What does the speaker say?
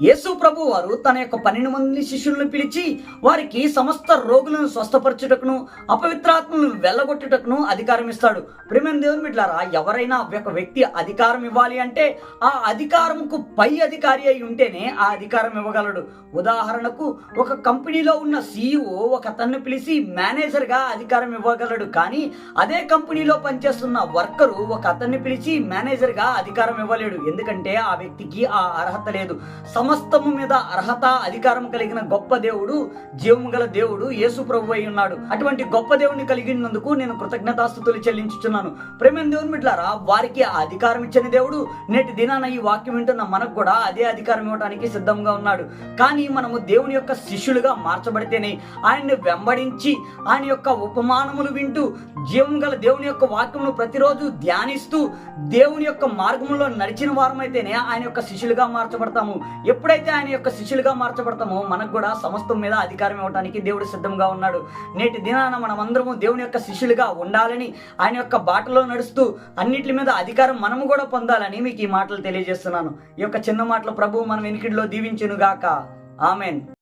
యేసు ప్రభు వారు తన యొక్క పన్నెండు మంది శిష్యులను పిలిచి వారికి సమస్త రోగులను స్వస్థపరచుటకును అపవిత్రాత్మను వెళ్ళగొట్టుటకును అధికారం ఇస్తాడు. ప్రేమ దేవుని బిడ్డారా ఎవరైనా ఒక వ్యక్తి అధికారం ఇవ్వాలి అంటే ఆ అధికారంకు పై అధికారి అయి ఉంటేనే ఆ అధికారం ఇవ్వగలడు. ఉదాహరణకు ఒక కంపెనీలో ఉన్న సీఈఓ ఒక అతన్ని పిలిచి మేనేజర్గా అధికారం ఇవ్వగలడు. కానీ అదే కంపెనీలో పనిచేస్తున్న వర్కరు ఒక అతన్ని పిలిచి మేనేజర్గా అధికారం ఇవ్వలేడు. ఎందుకంటే ఆ వ్యక్తికి ఆ అర్హత లేదు. సమస్తము మీద అర్హత అధికారం కలిగిన గొప్ప దేవుడు జీవము గల దేవుడు యేసు ప్రభు అయి ఉన్నాడు. అటువంటి గొప్ప దేవుని కలిగినందుకు నేను కృతజ్ఞతాస్థుతులు చెల్లించుచున్నాను. ప్రేమ దేవుని బిడ్డారా వారికి ఆ అధికారం ఇచ్చిన దేవుడు నేటి దినాన ఈ వాక్యం వింటున్న మనకు కూడా అదే అధికారం ఇవ్వడానికి సిద్ధంగా ఉన్నాడు. కానీ మనము దేవుని యొక్క శిష్యులుగా మార్చబడితేనే ఆయన్ని వెంబడించి ఆయన యొక్క ఉపమానములు వింటూ జీవం గల దేవుని యొక్క వాక్యమును ప్రతిరోజు ధ్యానిస్తూ దేవుని యొక్క మార్గంలో నడిచిన వారమైతేనే ఆయన యొక్క శిష్యులుగా మార్చబడతాము. ఎప్పుడైతే ఆయన యొక్క శిష్యులుగా మార్చబడతామో మనకు కూడా సమస్తం మీద అధికారం ఇవ్వడానికి దేవుడు సిద్ధంగా ఉన్నాడు. నేటి దినాన మనం దేవుని యొక్క శిష్యులుగా ఉండాలని ఆయన యొక్క బాటలో నడుస్తూ అన్నిటి మీద అధికారం మనము కూడా పొందాలని మీకు ఈ మాటలు తెలియజేస్తున్నాను. ఈ యొక్క చిన్న మాటలు ప్రభు మనం వెనుకిడిలో దీవించునుగాక. ఆమెన్.